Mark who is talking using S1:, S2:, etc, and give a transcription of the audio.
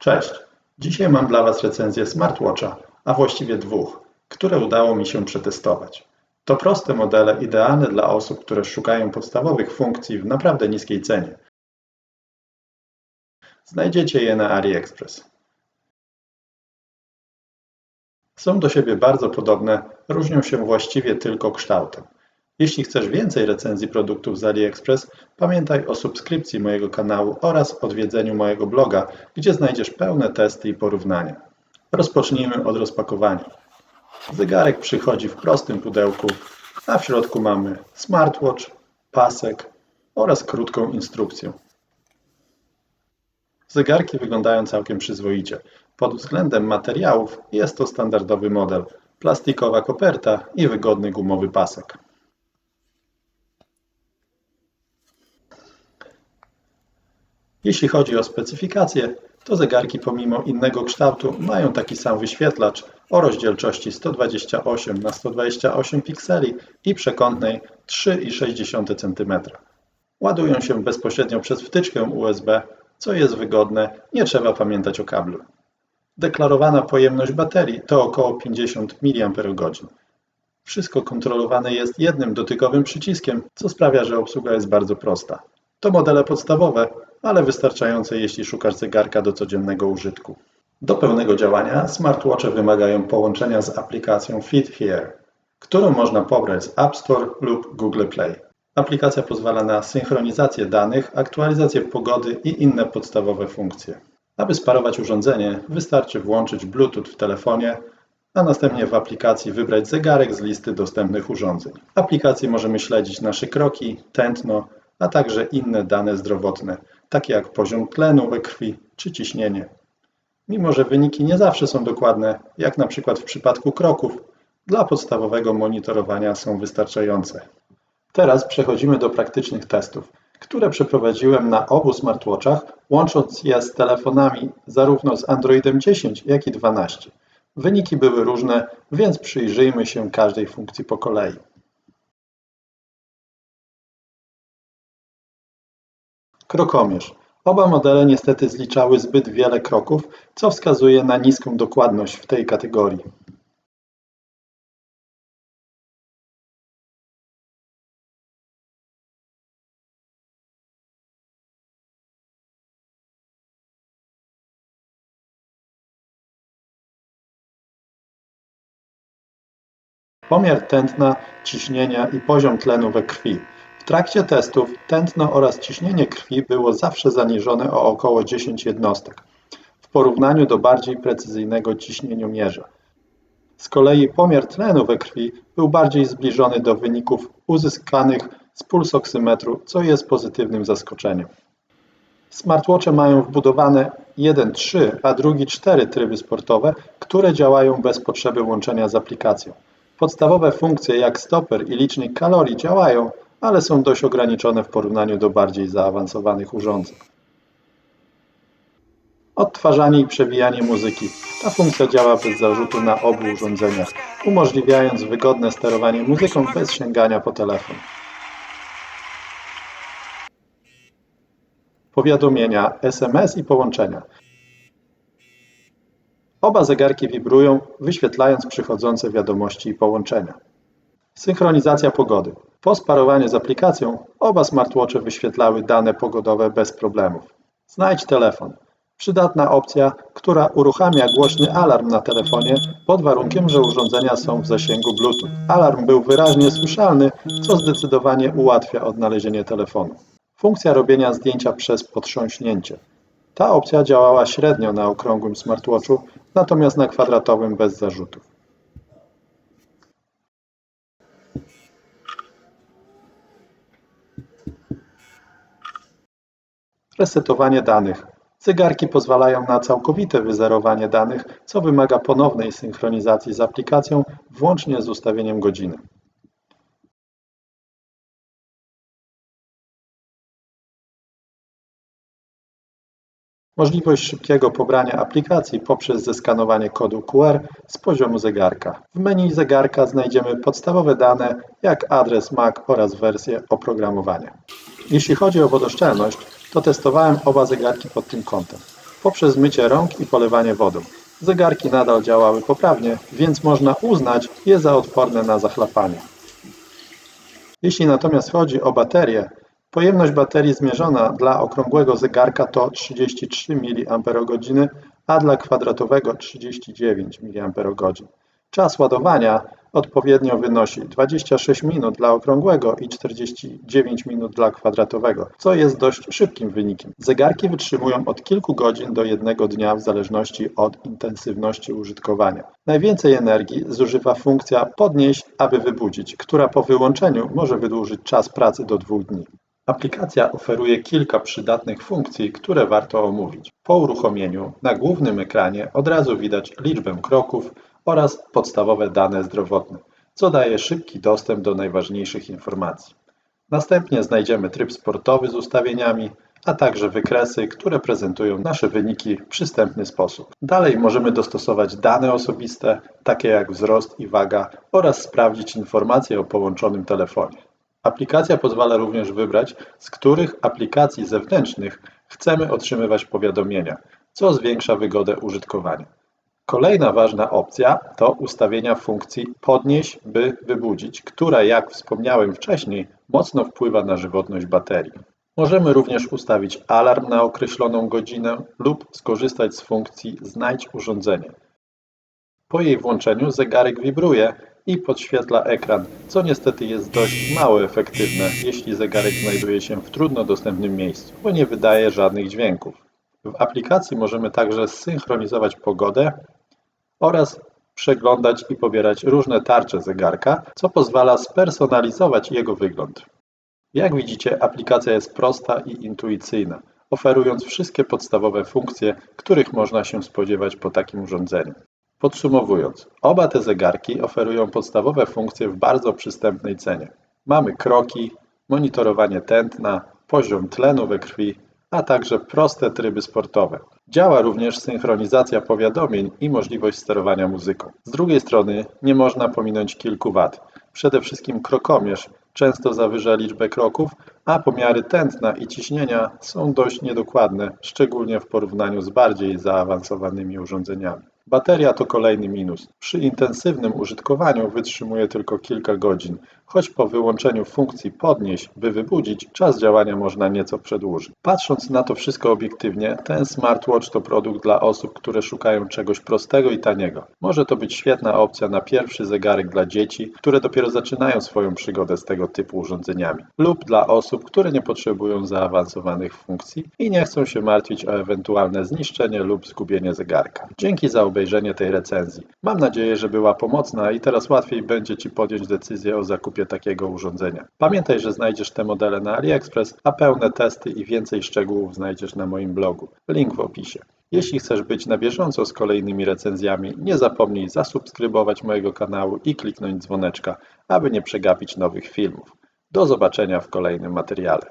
S1: Cześć! Dzisiaj mam dla Was recenzję smartwatcha, a właściwie dwóch, które udało mi się przetestować. To proste modele idealne dla osób, które szukają podstawowych funkcji w naprawdę niskiej cenie. Znajdziecie je na AliExpress. Są do siebie bardzo podobne, różnią się właściwie tylko kształtem. Jeśli chcesz więcej recenzji produktów z AliExpress, pamiętaj o subskrypcji mojego kanału oraz odwiedzeniu mojego bloga, gdzie znajdziesz pełne testy i porównania. Rozpocznijmy od rozpakowania. Zegarek przychodzi w prostym pudełku, a w środku mamy smartwatch, pasek oraz krótką instrukcję. Zegarki wyglądają całkiem przyzwoicie. Pod względem materiałów jest to standardowy model, plastikowa koperta i wygodny gumowy pasek. Jeśli chodzi o specyfikacje, to zegarki pomimo innego kształtu mają taki sam wyświetlacz o rozdzielczości 128 na 128 pikseli i przekątnej 3,6 cm. Ładują się bezpośrednio przez wtyczkę USB, co jest wygodne, nie trzeba pamiętać o kablu. Deklarowana pojemność baterii to około 50 mAh. Wszystko kontrolowane jest jednym dotykowym przyciskiem, co sprawia, że obsługa jest bardzo prosta. To modele podstawowe, ale wystarczające jeśli szukasz zegarka do codziennego użytku. Do pełnego działania smartwatche wymagają połączenia z aplikacją Fit Here, którą można pobrać z App Store lub Google Play. Aplikacja pozwala na synchronizację danych, aktualizację pogody i inne podstawowe funkcje. Aby sparować urządzenie, wystarczy włączyć Bluetooth w telefonie, a następnie w aplikacji wybrać zegarek z listy dostępnych urządzeń. W aplikacji możemy śledzić nasze kroki, tętno, a także inne dane zdrowotne, takie jak poziom tlenu we krwi czy ciśnienie. Mimo, że wyniki nie zawsze są dokładne, jak na przykład w przypadku kroków, dla podstawowego monitorowania są wystarczające. Teraz przechodzimy do praktycznych testów, które przeprowadziłem na obu smartwatchach, łącząc je z telefonami zarówno z Androidem 10, jak i 12. Wyniki były różne, więc przyjrzyjmy się każdej funkcji po kolei. Krokomierz. Oba modele niestety zliczały zbyt wiele kroków, co wskazuje na niską dokładność w tej kategorii. Pomiar tętna, ciśnienia i poziom tlenu we krwi. Trakcie testów tętno oraz ciśnienie krwi było zawsze zaniżone o około 10 jednostek w porównaniu do bardziej precyzyjnego ciśnieniomierza. Z kolei pomiar tlenu we krwi był bardziej zbliżony do wyników uzyskanych z pulsoksymetru, co jest pozytywnym zaskoczeniem. Smartwatche mają wbudowane jeden 3, a drugi 4 tryby sportowe, które działają bez potrzeby łączenia z aplikacją. Podstawowe funkcje jak stoper i licznik kalorii działają, ale są dość ograniczone w porównaniu do bardziej zaawansowanych urządzeń. Odtwarzanie i przewijanie muzyki. Ta funkcja działa bez zarzutu na obu urządzeniach, umożliwiając wygodne sterowanie muzyką bez sięgania po telefon. Powiadomienia, SMS i połączenia. Oba zegarki wibrują, wyświetlając przychodzące wiadomości i połączenia. Synchronizacja pogody. Po sparowaniu z aplikacją oba smartwatche wyświetlały dane pogodowe bez problemów. Znajdź telefon. Przydatna opcja, która uruchamia głośny alarm na telefonie pod warunkiem, że urządzenia są w zasięgu Bluetooth. Alarm był wyraźnie słyszalny, co zdecydowanie ułatwia odnalezienie telefonu. Funkcja robienia zdjęcia przez potrząśnięcie. Ta opcja działała średnio na okrągłym smartwatchu, natomiast na kwadratowym bez zarzutów. Resetowanie danych. Zegarki pozwalają na całkowite wyzerowanie danych, co wymaga ponownej synchronizacji z aplikacją, włącznie z ustawieniem godziny. Możliwość szybkiego pobrania aplikacji poprzez zeskanowanie kodu QR z poziomu zegarka. W menu zegarka znajdziemy podstawowe dane jak adres MAC oraz wersję oprogramowania. Jeśli chodzi o wodoszczelność, to testowałem oba zegarki pod tym kątem. poprzez mycie rąk i polewanie wodą. Zegarki nadal działały poprawnie, więc można uznać je za odporne na zachlapanie. Jeśli natomiast chodzi o baterię, pojemność baterii zmierzona dla okrągłego zegarka to 33 mAh, a dla kwadratowego 39 mAh. Czas ładowania odpowiednio wynosi 26 minut dla okrągłego i 49 minut dla kwadratowego, co jest dość szybkim wynikiem. Zegarki wytrzymują od kilku godzin do jednego dnia w zależności od intensywności użytkowania. Najwięcej energii zużywa funkcja podnieść, aby wybudzić, która po wyłączeniu może wydłużyć czas pracy do dwóch dni. Aplikacja oferuje kilka przydatnych funkcji, które warto omówić. Po uruchomieniu na głównym ekranie od razu widać liczbę kroków oraz podstawowe dane zdrowotne, co daje szybki dostęp do najważniejszych informacji. Następnie znajdziemy tryb sportowy z ustawieniami, a także wykresy, które prezentują nasze wyniki w przystępny sposób. Dalej możemy dostosować dane osobiste, takie jak wzrost i waga, oraz sprawdzić informacje o połączonym telefonie. Aplikacja pozwala również wybrać, z których aplikacji zewnętrznych chcemy otrzymywać powiadomienia, co zwiększa wygodę użytkowania. Kolejna ważna opcja to ustawienia funkcji podnieś, by wybudzić, która jak wspomniałem wcześniej mocno wpływa na żywotność baterii. Możemy również ustawić alarm na określoną godzinę lub skorzystać z funkcji znajdź urządzenie. Po jej włączeniu zegarek wibruje i podświetla ekran, co niestety jest dość mało efektywne, jeśli zegarek znajduje się w trudno dostępnym miejscu, bo nie wydaje żadnych dźwięków. W aplikacji możemy także zsynchronizować pogodę oraz przeglądać i pobierać różne tarcze zegarka, co pozwala spersonalizować jego wygląd. Jak widzicie, aplikacja jest prosta i intuicyjna, oferując wszystkie podstawowe funkcje, których można się spodziewać po takim urządzeniu. Podsumowując, oba te zegarki oferują podstawowe funkcje w bardzo przystępnej cenie. Mamy kroki, monitorowanie tętna, poziom tlenu we krwi, a także proste tryby sportowe. Działa również synchronizacja powiadomień i możliwość sterowania muzyką. Z drugiej strony nie można pominąć kilku wad. Przede wszystkim krokomierz często zawyża liczbę kroków, a pomiary tętna i ciśnienia są dość niedokładne, szczególnie w porównaniu z bardziej zaawansowanymi urządzeniami. Bateria to kolejny minus. Przy intensywnym użytkowaniu wytrzymuje tylko kilka godzin, choć po wyłączeniu funkcji podnieść, by wybudzić, czas działania można nieco przedłużyć. Patrząc na to wszystko obiektywnie, ten smartwatch to produkt dla osób, które szukają czegoś prostego i taniego. Może to być świetna opcja na pierwszy zegarek dla dzieci, które dopiero zaczynają swoją przygodę z tego typu urządzeniami, lub dla osób, które nie potrzebują zaawansowanych funkcji i nie chcą się martwić o ewentualne zniszczenie lub zgubienie zegarka. Dzięki za obejrzenie tej recenzji. Mam nadzieję, że była pomocna i teraz łatwiej będzie Ci podjąć decyzję o zakupie takiego urządzenia. Pamiętaj, że znajdziesz te modele na AliExpress, a pełne testy i więcej szczegółów znajdziesz na moim blogu. Link w opisie. Jeśli chcesz być na bieżąco z kolejnymi recenzjami, nie zapomnij zasubskrybować mojego kanału i kliknąć dzwoneczka, aby nie przegapić nowych filmów. Do zobaczenia w kolejnym materiale.